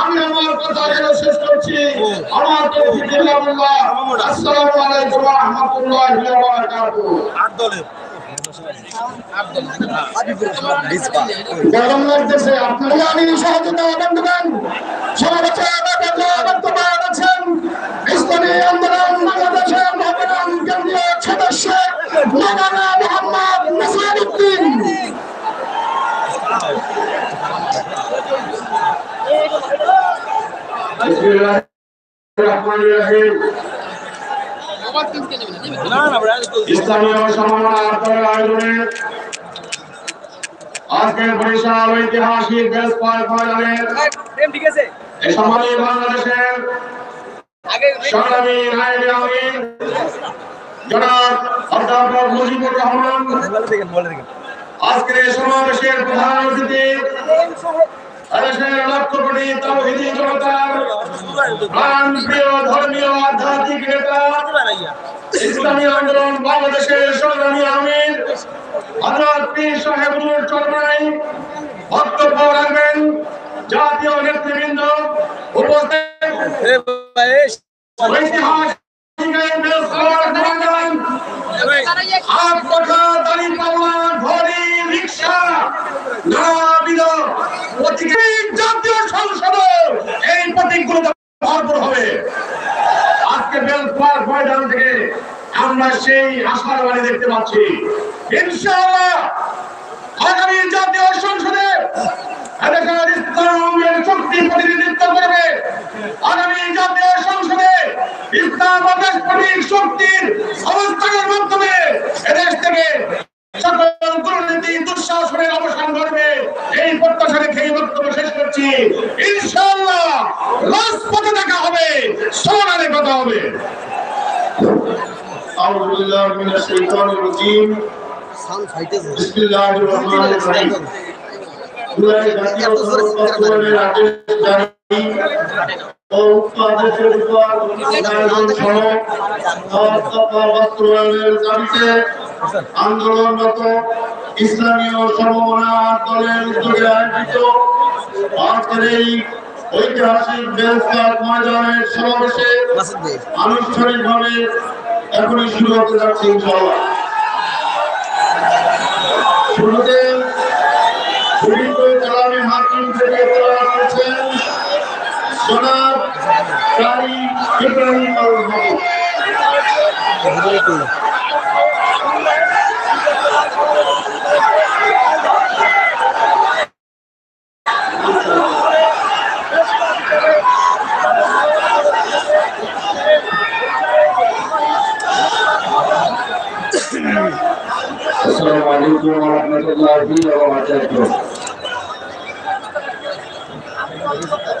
আমি আমার কথা এখানে শেষ করছি। আমার তো আসসালামু আলাইকুম ওয়া রাহমাতুল্লাহি ওয়া বারাকাতুহু। আপনারা আমি সহযোগিতা বন্ধুগণ সমাবেশে মৌলানা মোহাম্মদ নাসির উদ্দিন ইসলামীয় সমন্বয় আন্দোলন আয়োজনের আজকের বরিশাল ঐতিহাসিক দেশ পার্ক ময়দানের বাংলাদেশের সংগ্রামী জনাব অধ্যাপক মুজিবুর রহমান। আজকের এই সমাবেশের প্রধান অতিথি এদেশের লক্ষ কোটি তৌহিদি জনতার প্রাণ প্রিয় ধর্মীয় আধ্যাত্মিক নেতা ইসলামী আন্দোলন বাংলাদেশের সংগ্রামী আমির হযরত পীর সাহেবুল চরমাই বক্তব্য রাখবেন। জাতীয় নেতৃবৃন্দ উপস্থিত। ঐতিহাসিক এই বেলখোর দাঙ্গান হাত পাখা দাড়ি পাওয়া ঘড়ি, রিক্সা, নানাবিধ প্রতীকে জাতীয় সংসদ এই প্রতীকগুলো থেকে আমরা সেই আশার বাণী দেখতে পাচ্ছি। ইনশাআল্লাহ আগামী জাতীয় সংসদে এদেশের ইসলামের শক্তি প্রতিনিধিত্ব করবে আগামী জাতীয় সংসদে ইসলাম ও দেশপ্রেমিক শক্তির অবস্থানের মাধ্যমে এদেশ থেকে সকল দুর্নীতি দুঃশাসনের অবসান ঘটবে এই প্রত্যাশা রেখে এই বক্তব্য শেষ করছি ইনশাআল্লাহ রাজপথে দেখা হবে সোনারে কথা হবে أعوذ بالله من الشيطان الرجيم সাউন্ড ফাইটেছে بسم الله الرحمن الرحيم জুলাই জাতীয় সংসদের আদেশ জারি আন্দোলনরত দলের উদ্যোগে আয়োজিত আজকের এই ঐতিহাসিক বেলফেয়ার ময়দানের সমাবেশে আনুষ্ঠানিকভাবে এখনই শুরু হতে যাচ্ছে শুরুতে السلام عليكم ورحمة الله وبركاته أعوذ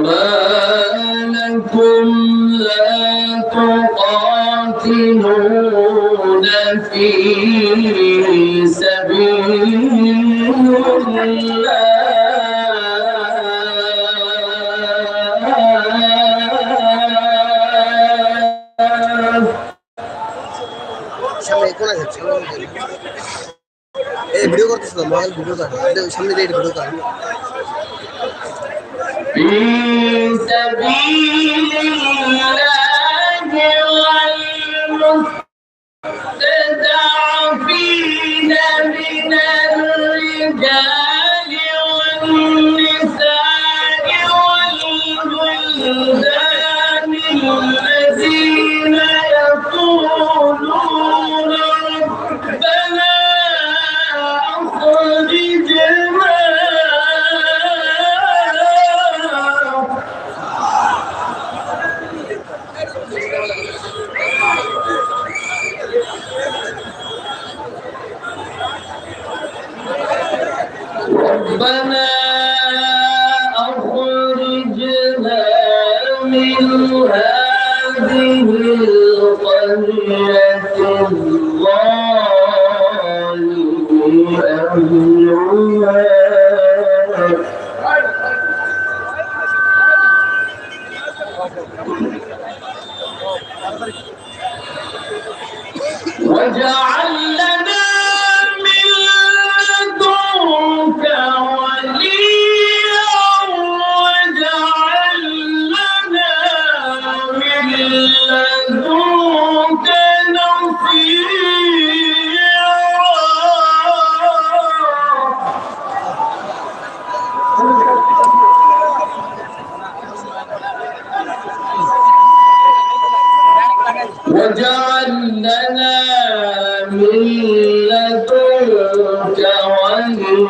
وما لكم لا تقاتلون في سبيل الله সামনে কোনা যাচ্ছে এই ভিডিও করতেছিল মোবাইল ভিডিও কর সামনে দিয়ে ভিডিও কর في سبيل هذه القرية الظالم أهلها واجعل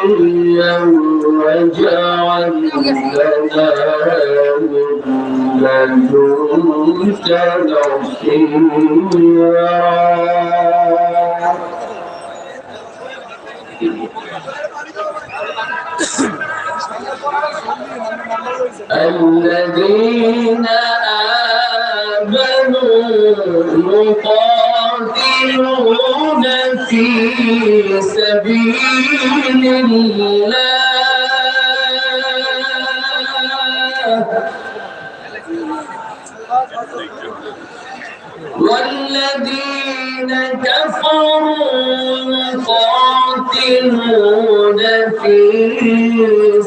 وليا واجعل لنا من لدنك نصيرا الذين آمنوا يقاتلون في سبيل الله. والذين كفروا يقاتلون في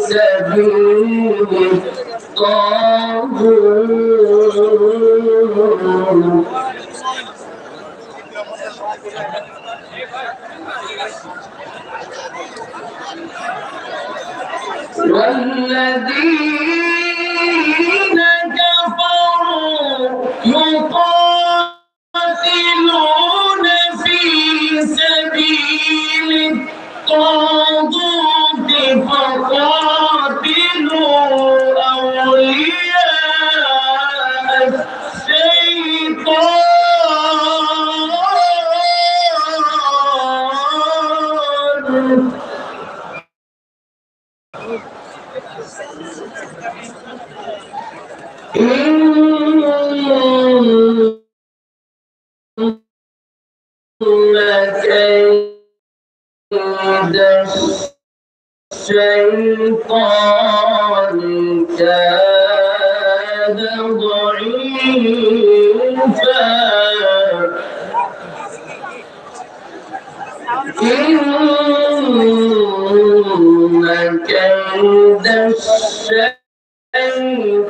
سبيل الطاغوت. والذين كفروا يقاتلون في سبيل الطاغوت كيد الشيطان كان ضعيفا إن كيد الشيطان كيف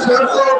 পরিষদ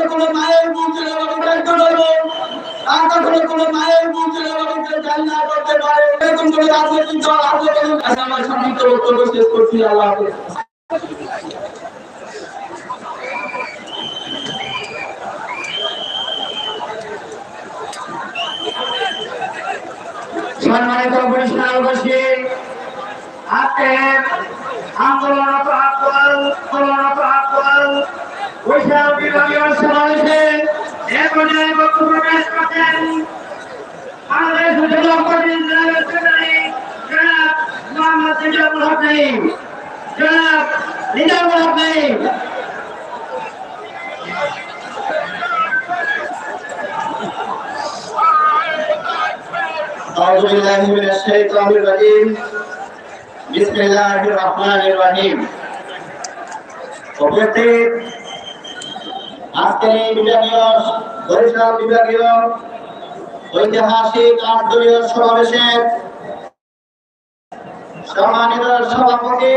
কখনো কোনো মায়ের বাবাকে ব্যক্ত করব আর কখনো কোনো মায়ের মুখ ছেলে বাবাকে না করতে পারে। এরকম কোনো রাজনৈতিক দল আছে কোনো আমার সংক্ষিপ্ত বক্তব্য শেষ করছি, আল্লাহ হাফেজ। সম্মানিত এ পর্যায়ে বক্তব্য পেশ করছেন বাংলাদেশ যুবক পরিষদের সেক্রেটারি জনাব মোহাম্মদ নিজামুল হক নাইম জনাব নিজামুল হক নাইম أعوذ بالله من الشيطان الرجيم بسم الله الرحمن الرحيم উপস্থিত আজকের এই বিভাগীয় বরিশাল বিভাগীয় ঐতিহাসিক আটদলীয় সমাবেশের সম্মানিত সভাপতি